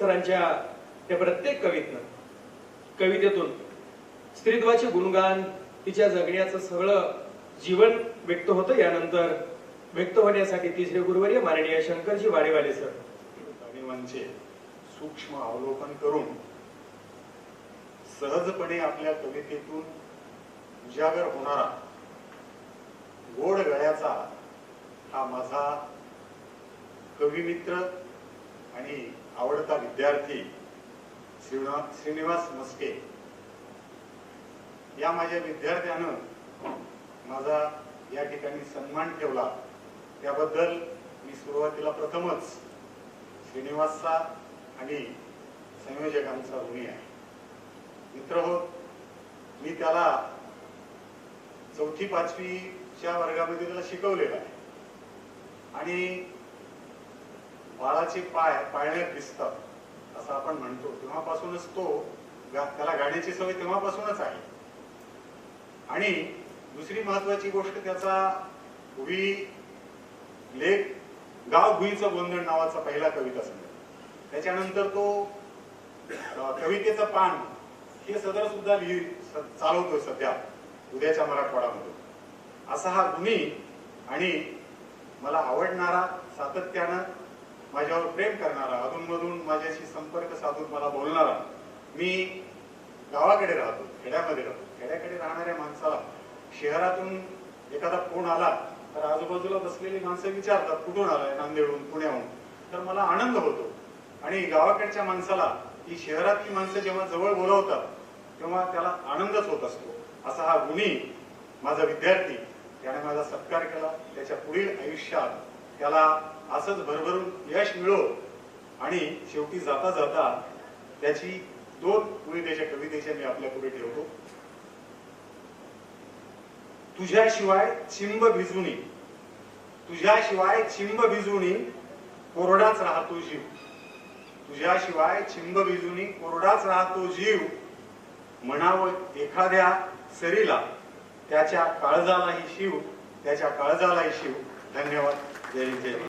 सरांच्या त्या प्रत्येक कवितनं कवितेतून स्त्रीत्वाचे गुणगान तिच्या जगण्याचं सगळं जीवन व्यक्त होतं यानंतर व्यक्त होण्यासाठी तिसरे गुरुवर्य माननीय शंकरजी वाडेवाले सर. सूक्ष्म अवलोकन करून सहजपणे आपल्या कवितेतून उजागर होणारा गोड गळ्याचा हा माझा कविमित्र आणि आवडता विद्यार्थी श्रीनिवास मस्के. या माझ्या विद्यार्थ्यानं माझा या ठिकाणी सन्मान ठेवला. त्याबद्दल मी सुरुवातीला प्रथमच श्रीनिवासचा आणि संयोजकांचा ऋणी आहे. मित्र हो मी त्याला चौथी पाचवीच्या वर्गामध्ये त्याला शिकवलेलं आहे. आणि बाळाचे पाय पाळण्यात दिसतात असं आपण म्हणतो. तेव्हापासूनच तो त्याला गाण्याची सवय तेव्हापासूनच आहे. आणि दुसरी महत्वाची गोष्ट त्याचा भुई लेख गाव भुईचं गोंधळ नावाचा पहिला कविता संग्रह. त्याच्यानंतर तो कवितेचं पान हे सदर सुद्धा लिहि स- चालवतोय सध्या उद्याच्या मराठवाडामध्ये असा हा गुणी आणि मला आवडणारा सातत्यानं माझ्यावर प्रेम करणारा अधूनमधून माझ्याशी संपर्क साधून मला बोलणारा मी गावाकडे राहतो खेड्यामध्ये राहतो. खेड्याकडे राहणाऱ्या माणसाला शहरातून एखादा फोन आला तर आजूबाजूला बसलेली माणसं विचारतात कुठून आलाय नांदेडहून पुण्याहून? तर मला आनंद होतो. आणि गावाकडच्या माणसाला ही शहरातली माणसं जेव्हा जवळ बोलवतात तेव्हा त्याला आनंदच होत असतो. असा हा गुणी माझा विद्यार्थी त्याने माझा सत्कार केला. त्याच्या पुढील आयुष्यात त्याला असंच भरभरून यश मिळो. आणि शेवटी जाता जाता त्याची दोन पुढे कवितेच्या मी आपल्या पुढे ठेवतो. तुझ्याशिवाय चिंब भिजुनी तुझ्याशिवाय चिंब भिजुनी कोरडाच राहतो जीव. तुझ्याशिवाय चिंब भिजुनी कोरडाच राहतो जीव. म्हणावं एखाद्या सरीला त्याच्या काळजालाही शिव त्याच्या काळजालाही शिव. धन्यवाद. Very, very.